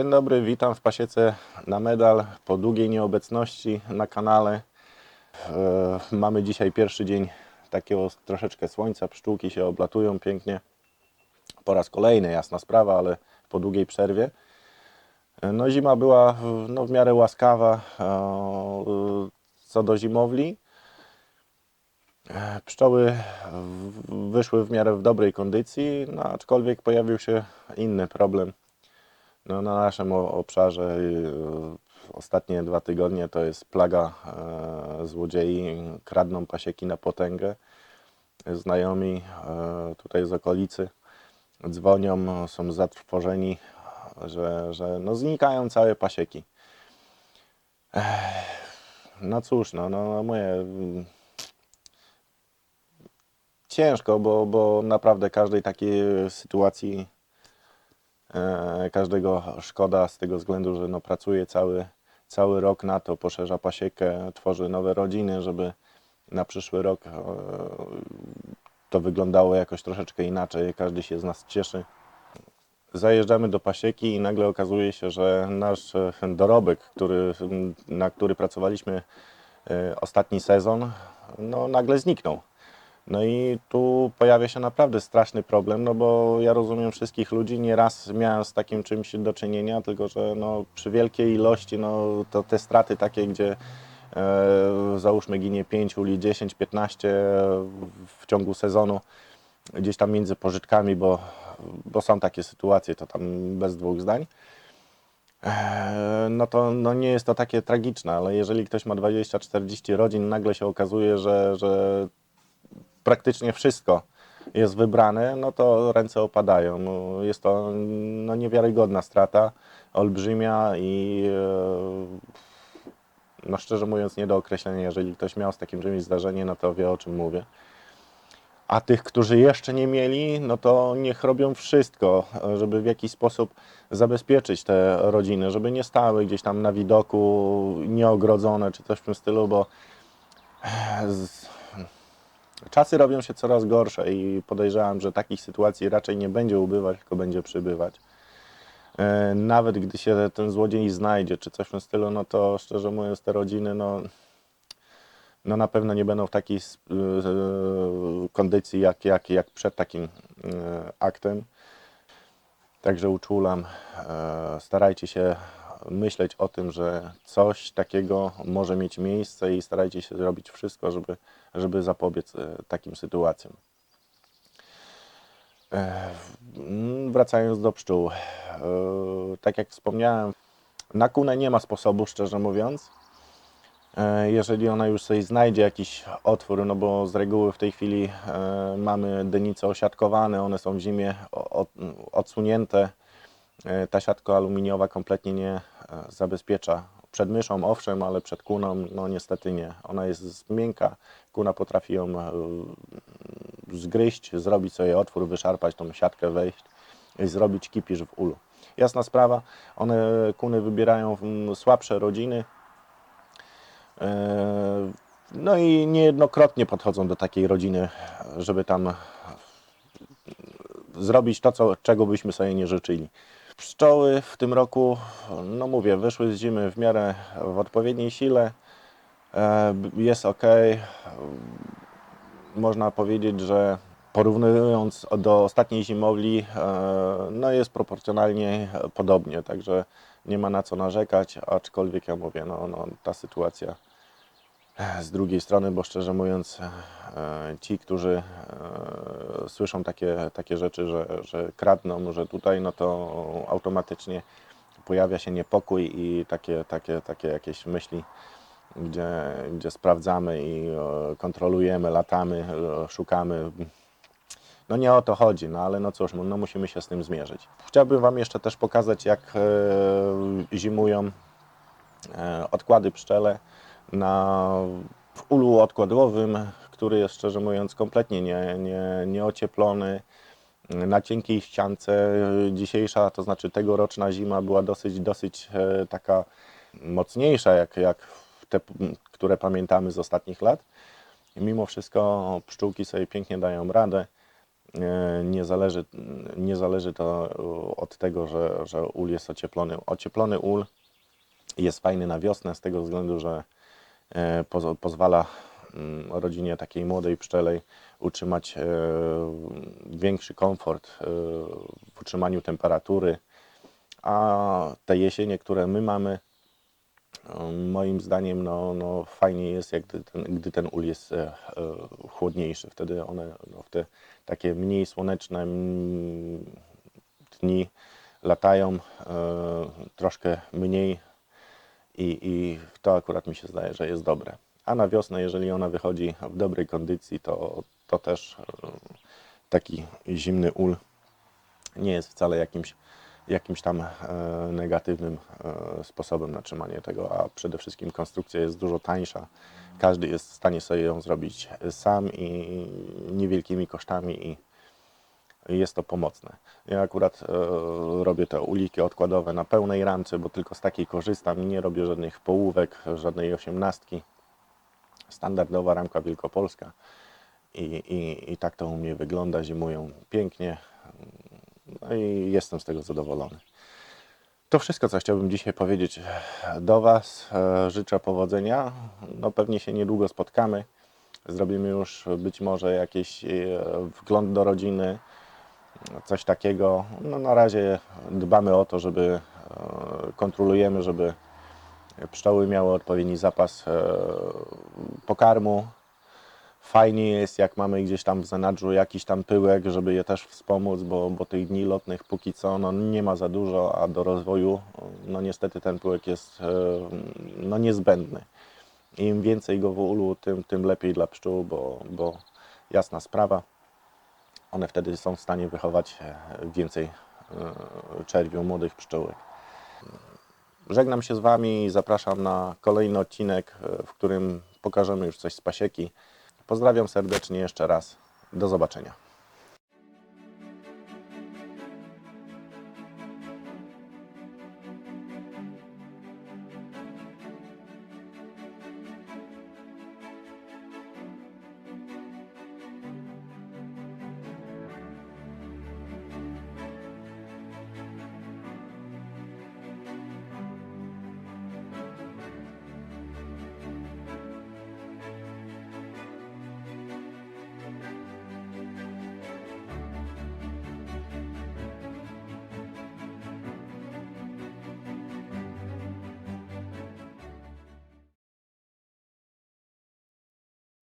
Dzień dobry, witam w pasiece na medal po długiej nieobecności na kanale. E, mamy dzisiaj pierwszy dzień takiego troszeczkę słońca, pszczółki się oblatują pięknie. Po raz kolejny, jasna sprawa, ale po długiej przerwie. E, No zima była no, w miarę łaskawa e, co do zimowli. E, Pszczoły wyszły w miarę w dobrej kondycji, no, aczkolwiek pojawił się inny problem. No, na naszym obszarze y, ostatnie dwa tygodnie to jest plaga e, złodziei, kradną pasieki na potęgę. Znajomi e, tutaj z okolicy dzwonią, są zatrwożeni, że, że no, znikają całe pasieki. No cóż, no, no, no moje mm, ciężko, bo, bo naprawdę każdej takiej sytuacji każdego szkoda z tego względu, że no, pracuje cały, cały rok na to, poszerza pasiekę, tworzy nowe rodziny, żeby na przyszły rok e, to wyglądało jakoś troszeczkę inaczej. Każdy się z nas cieszy. Zajeżdżamy do pasieki i nagle okazuje się, że nasz e, dorobek, który, na który pracowaliśmy e, ostatni sezon, no, nagle zniknął. No i tu pojawia się naprawdę straszny problem, no bo ja rozumiem wszystkich ludzi, nieraz miałem z takim czymś do czynienia, tylko że no, przy wielkiej ilości, no, to te straty takie, gdzie e, załóżmy ginie 5 uli, 10, 15 w ciągu sezonu, gdzieś tam między pożytkami, bo, bo są takie sytuacje, to tam bez dwóch zdań. E, No to no nie jest to takie tragiczne, ale jeżeli ktoś ma 20-40 rodzin, nagle się okazuje, że, że praktycznie wszystko jest wybrane, no to ręce opadają. No, Jest to no, niewiarygodna strata, olbrzymia i e, no, szczerze mówiąc nie do określenia. Jeżeli ktoś miał z takim czymś zdarzenie, no to wie o czym mówię. A tych, którzy jeszcze nie mieli, no to niech robią wszystko, żeby w jakiś sposób zabezpieczyć te rodziny, żeby nie stały gdzieś tam na widoku, nieogrodzone czy coś w tym stylu, bo z- Czasy robią się coraz gorsze i podejrzewam, że takich sytuacji raczej nie będzie ubywać, tylko będzie przybywać. E, Nawet gdy się ten złodziej znajdzie, czy coś w tym stylu, no to szczerze mówiąc, te rodziny, no, no na pewno nie będą w takiej e, kondycji jak, jak, jak przed takim e, aktem. Także uczulam, starajcie się myśleć o tym, że coś takiego może mieć miejsce i starajcie się zrobić wszystko, żeby, żeby zapobiec e, takim sytuacjom. E, Wracając do pszczół, e, tak jak wspomniałem, na kunę nie ma sposobu, szczerze mówiąc. Jeżeli ona już sobie znajdzie jakiś otwór, no bo z reguły w tej chwili mamy dynice osiatkowane, one są w zimie odsunięte. E, Ta siatka aluminiowa kompletnie nie e, zabezpiecza. Przed myszą owszem, ale przed kuną no niestety nie. Ona jest miękka, kuna potrafi ją e, zgryźć, zrobić sobie otwór, wyszarpać tą siatkę, wejść i zrobić kipisz w ulu. Jasna sprawa, one kuny wybierają mm, słabsze rodziny, No i niejednokrotnie podchodzą do takiej rodziny, żeby tam zrobić to, co, czego byśmy sobie nie życzyli. Pszczoły w tym roku, no mówię, wyszły z zimy w miarę w odpowiedniej sile. E, Jest ok. Można powiedzieć, że porównując do ostatniej zimowli, e, no jest proporcjonalnie podobnie, także nie ma na co narzekać, aczkolwiek ja mówię, no, no ta sytuacja z drugiej strony, bo szczerze mówiąc, e, ci, którzy e, słyszą takie, takie rzeczy, że, że kradną, że tutaj, no to automatycznie pojawia się niepokój i takie, takie, takie jakieś myśli, gdzie, gdzie sprawdzamy i e, kontrolujemy, latamy, szukamy. No nie o to chodzi, no ale no cóż, no musimy się z tym zmierzyć. Chciałbym Wam jeszcze też pokazać, jak zimują odkłady pszczele na w ulu odkładowym, który jest szczerze mówiąc kompletnie nie, nie, nieocieplony. Na cienkiej ściance dzisiejsza, to znaczy tegoroczna zima była dosyć, dosyć e, taka mocniejsza, jak, jak te, które pamiętamy z ostatnich lat. Mimo wszystko pszczółki sobie pięknie dają radę. E, Nie zależy, nie zależy to od tego, że, że ul jest ocieplony. Ocieplony ul jest fajny na wiosnę z tego względu, że e, pozwala mm, rodzinie takiej młodej pszczelej utrzymać e, większy komfort e, w utrzymaniu temperatury, a te jesienie, które my mamy, e, moim zdaniem no, no, fajnie jest, jak gdy ten, gdy ten ul jest e, e, chłodniejszy. Wtedy one no, w te takie mniej słoneczne dni latają e, troszkę mniej i, i to akurat mi się zdaje, że jest dobre. A na wiosnę, jeżeli ona wychodzi w dobrej kondycji, to, to też e, taki zimny ul nie jest wcale jakimś, jakimś tam e, negatywnym e, sposobem na trzymanie tego, a przede wszystkim konstrukcja jest dużo tańsza. Każdy jest w stanie sobie ją zrobić sam i niewielkimi kosztami i jest to pomocne. Ja akurat e, robię te uliki odkładowe na pełnej ramce, bo tylko z takiej korzystam. Nie robię żadnych połówek, żadnej osiemnastki. Standardowa ramka wielkopolska. I, i, I tak to u mnie wygląda. Zimują pięknie. No i jestem z tego zadowolony. To wszystko, co chciałbym dzisiaj powiedzieć do Was. E, Życzę powodzenia. No pewnie się niedługo spotkamy. Zrobimy już być może jakiś e, wgląd do rodziny, coś takiego. No na razie dbamy o to, żeby e, kontrolujemy, żeby pszczoły miały odpowiedni zapas e, pokarmu. Fajnie jest, jak mamy gdzieś tam w zanadrzu jakiś tam pyłek, żeby je też wspomóc, bo, bo tych dni lotnych póki co no, nie ma za dużo, a do rozwoju no niestety ten pyłek jest e, no, niezbędny. Im więcej go w ulu, tym, tym lepiej dla pszczół, bo, bo jasna sprawa, one wtedy są w stanie wychować e, więcej e, czerwiu, młodych pszczółek. Żegnam się z Wami i zapraszam na kolejny odcinek, e, w którym pokażemy już coś z pasieki. Pozdrawiam serdecznie jeszcze raz. Do zobaczenia.